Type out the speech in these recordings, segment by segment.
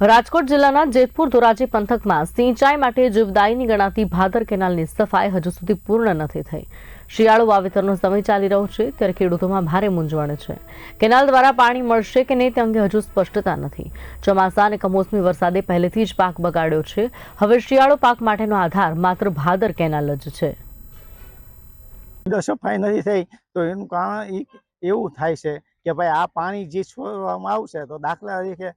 રાજકોટ જિલ્લાના જેતપુર ધોરાજી પંથકમાં સિંચાઈ માટે જીવદાયીની ગણાતી ભાદર કેનાલની સફાઈ હજુ સુધી પૂર્ણ નથી થઈ. શિયાળુ વાવેતરનો સમય ચાલી રહ્યો છે, ત્યારે ખેડૂતોમાં ભારે મૂંઝવણ છે. કેનાલ દ્વારા પાણી મળશે કે નહીં તે અંગે હજુ સ્પષ્ટતા નથી. ચોમાસા અને કમોસમી વરસાદે પહેલેથી જ પાક બગાડ્યો છે. હવે શિયાળો પાક માટેનો આધાર માત્ર ભાદર કેનાલ જ છે. સફાઈ નથી થઈ, તો એનું કારણ એવું થાય છે કે ભાઈ આ પાણી જે છોડવામાં આવશે તો દાખલા તરીકે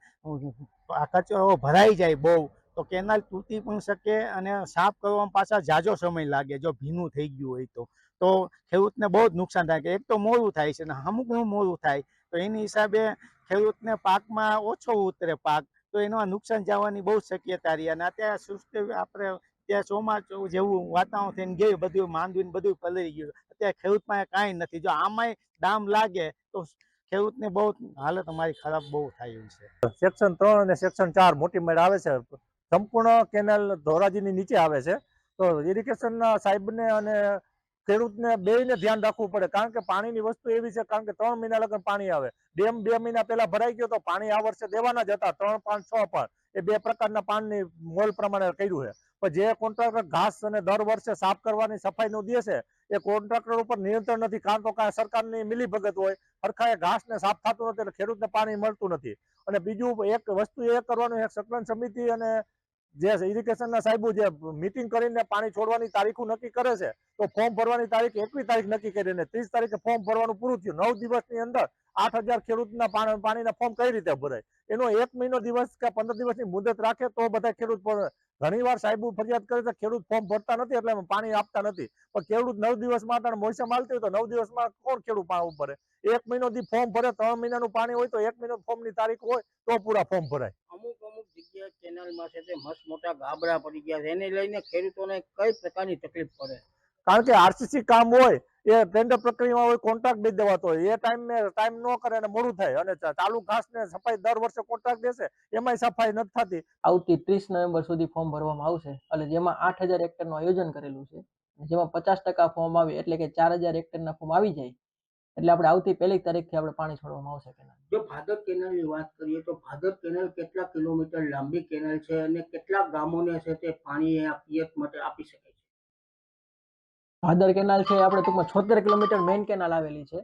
કચરો ભરાઈ જાય બહુ. તો કેનાલ તૂટી પણ શકે અને સાફ કરવામાં પાછા જાજો સમય લાગે, જો ભીનું થઈ ગયું હોય તો. તો ખેડૂતને બહુ જ નુકસાન થાય કે એક તો મોડું થાય છે ને અમુકનું મોડું થાય. તો એની હિસાબે ખેડૂતને પાકમાં ઓછો ઉતરે પાક, તો એનું નુકસાન જવાની બહુ શક્યતા રહી અને અત્યારે સુસ્ત આપણે ત્યાં ચોમાસું જેવું વાતાવરણ થઈને ગયું, બધું માંડવીને બધું પલળી ગયું. અત્યારે ખેડૂત પાસે કાંઈ નથી. જો આમાંય દામ લાગે તો ખેડૂતને બહુ હાલત અમારી ખરાબ બહુ થાય એવી છે. સેક્શન ત્રણ અને સેક્શન ચાર મોટી મેળ આવે છે. સંપૂર્ણ કેનાલ ધોરાજીની નીચે આવે છે. તો ઇરિગેશનના સાહેબને અને ખેડૂતને બેને ધ્યાન રાખવું પડે. કારણ કે પાણીની વસ્તુ એવી છે, કારણ કે ત્રણ મહિના લગન પાણી આવે. ડેમ બે મહિના પહેલા ભરાઈ ગયો તો પાણી આ વર્ષે દેવાના જ હતા. ત્રણ, પાંચ, છ પણ. એ બે પ્રકારના પાણની મોલ પ્રમાણે કર્યું છે. પણ જે કોન્ટ્રાક્ટર ઘાસ અને દર વર્ષે સાફ કરવાની સફાઈનું દે છે, એ કોન્ટ્રાક્ટર ઉપર નિયંત્રણ નથી. કારણ તો કાંઈ સરકારની મિલીભગત હોય. સરખા એ ઘાસને સાફ થતું નથી એટલે ખેડૂતને પાણી મળતું નથી. અને બીજું એક વસ્તુ એ કરવાનું, એક સંકલન સમિતિ અને જે ઇરિગેશનના સાહેબો જે મિટિંગ કરીને પાણી છોડવાની તારીખો નક્કી કરે છે, તો ફોર્મ ભરવાની તારીખ એકવી તારીખ નક્કી કરીને ત્રીસ તારીખે ફોર્મ ભરવાનું પૂરું થયું. નવ દિવસની અંદર આઠ હજાર ખેડૂતના પાણીના ફોર્મ કઈ રીતે ભરાય? એનો એક મહિનો દિવસ કે પંદર દિવસની મુદત રાખે તો બધા ખેડૂત ભરે. ઘણીવાર સાહેબ ફરિયાદ કરે છે ખેડૂત ફોર્મ ભરતા નથી એટલે પાણી આપતા નથી. પણ ખેડૂત નવ દિવસમાં મોસમ હાલતી હોય તો નવ દિવસમાં કોણ ખેડૂત પાણી ભરે? એક મહિનો થી ફોર્મ ભરે ત્રણ મહિનાનું પાણી હોય તો એક મહિનો ફોર્મની તારીખ હોય તો પૂરા ફોર્મ ભરાય. અમુક અમુક જગ્યાએ કેનાલમાં છે તે મસ્ત મોટા ગાબડા પડી ગયા છે. એને લઈને ખેડૂતોને કઈ પ્રકારની તકલીફ પડે? કારણ કે આરસીસી કામ હોય એ ટેન્ડર પ્રક્રિયામાં હોય કોન્ટ્રાક્ટ દઈ દેવાતો હોય. એ ટાઈમ ટાઈમ ન કરે અને મોડું થાય. અને ચાલુ ઘાસ ને સફાઈ દર વર્ષે કોન્ટ્રાક્ટ દેશે એમાંય સફાઈ નથી થતી. આવતી ત્રીસ નવેમ્બર સુધી ફોર્મ ભરવામાં આવશે. એટલે જેમાં આઠ હજાર હેક્ટરનું આયોજન કરેલું છે જેમાં પચાસ ટકા ફોર્મ આવે એટલે કે ચાર હજાર હેક્ટરના ફોર્મ આવી જાય. એટલે આપણે આવતી પહેલી તારીખથી આપણે પાણી છોડવામાં આવશે કેનાલ. જો ભાદર કેનાલની વાત કરીએ તો ભાદર કેનાલ કેટલા કિલોમીટર લાંબી કેનાલ છે અને કેટલા ગામોને છે તે પાણી આ માટે આપી શકે છે? ભાદર કેનાલ છે આપણે ટૂંકમાં છોતેર કિલોમીટર મેઇન કેનાલ આવેલી છે.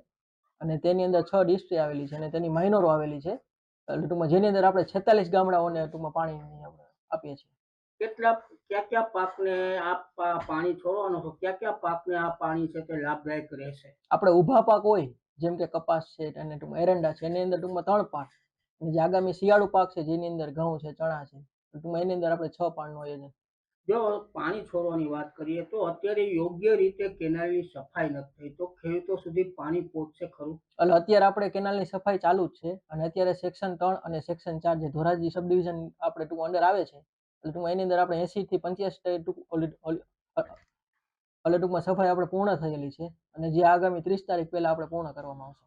અને તેની અંદર છ ડિસ્ટ્રી આવેલી છે અને તેની માઇનોરો આવેલી છે. એટલે ટૂંકમાં જેની અંદર આપણે છેતાલીસ ગામડાઓને ટૂંકમાં પાણી આપીએ છીએ. કેટલા કયા કયા પાકને આ પાણી છોડવાનું તો કયા કયા પાકને આ પાણી છે તે લાભદાયક રહેશે? આપણે ઊભા પાક હોય જેમ કે કપાસ છે અને ટૂંકમાં એરંડા છે એની અંદર ટૂંકમાં ત્રણ પાક. અને જે આગામી શિયાળુ પાક છે જેની અંદર ઘઉં છે ચણા છે ટૂંકમાં એની અંદર આપણે છ પાકનું આયોજન જો પાણી છોડવાની વાત કરીએ તો અત્યારે યોગ્ય રીતે કેનાલની સફાઈ નથી થઈ. તો ખેડૂતો સુધી પાણી પહોંચશે ખરું? એટલે અત્યારે આપણે કેનાલની સફાઈ ચાલુ જ છે અને અત્યારે સેક્શન ત્રણ અને સેક્શન ચાર જે ધોરાજી સબ ડિવિઝન આપણે ટૂંક અંડર આવે છે, એટલે ટૂંકમાં એની અંદર આપણે એસી થી પંચ્યાસી ટૂંક એટલે ટૂંકમાં સફાઈ આપણે પૂર્ણ થયેલી છે અને જે આગામી ત્રીસ તારીખ પહેલા આપણે પૂર્ણ કરવામાં આવશે.